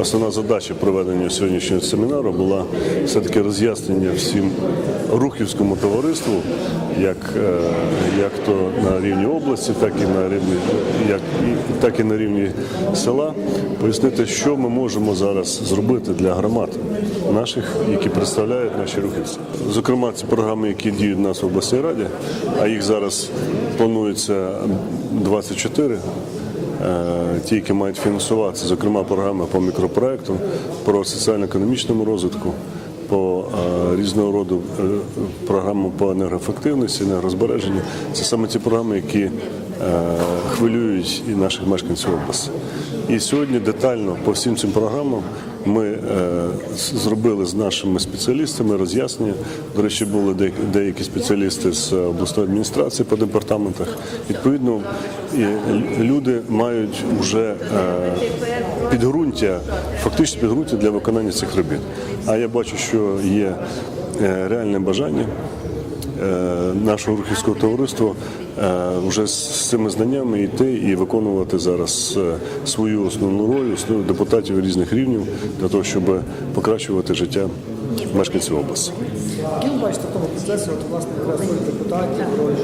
основна задача проведення сьогоднішнього семінару була все-таки роз'яснення всім рухівському товариству, як, е, як то на рівні області, так і на рівні, як, і, так і на рівні села, пояснити, що ми можемо зараз зробити для громад наших, які представляють наші рухівці. Зокрема, ці програми, які діють у нас в обласній раді, а їх зараз планується 24. Е, ті, які мають фінансуватися, зокрема програми по мікропроекту, про соціально-економічному розвитку, по е, різного роду е, програмам по енергоефективності, енергозбереженню. Це саме ті програми, які хвилюють і наших мешканців області. І сьогодні детально по всім цим програмам ми е, зробили з нашими спеціалістами роз'яснення. До речі, були деякі спеціалісти з обласної адміністрації по департаментах. Відповідно, люди мають вже е, підґрунтя, фактично підґрунтя для виконання цих робіт. А я бачу, що є е, реальне бажання нашого рухівського товариства е, вже з цими знаннями йти і виконувати зараз е, свою основну роль, депутатів різних рівнів для того, щоб покращувати життя мешканців області. Ви бачите в тому процесі, от, власне, роль депутатів, роль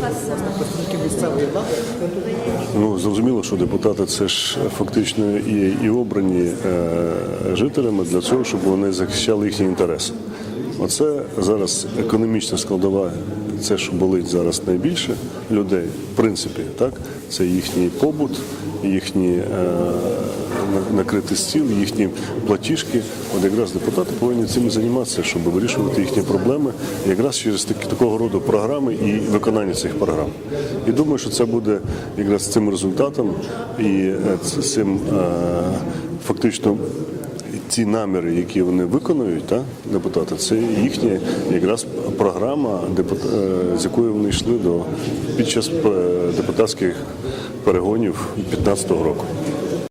представників місцевої влади? Ну зрозуміло, що депутати це ж фактично і, і обрані е, жителями для цього, щоб вони захищали їхні інтереси. Оце зараз економічна складова, це що болить зараз найбільше людей, в принципі, так це їхній побут, їхні е, на- накритий стіл, їхні платіжки. От якраз депутати повинні цим займатися, щоб вирішувати їхні проблеми, якраз через такі такого роду програми і виконання цих програм. І думаю, що це буде якраз цим результатом і е, цим е, фактично. Ці наміри, які вони виконують, та, депутати, це їхня якраз програма, е, з якою вони йшли до під час е, депутатських перегонів 2015 року.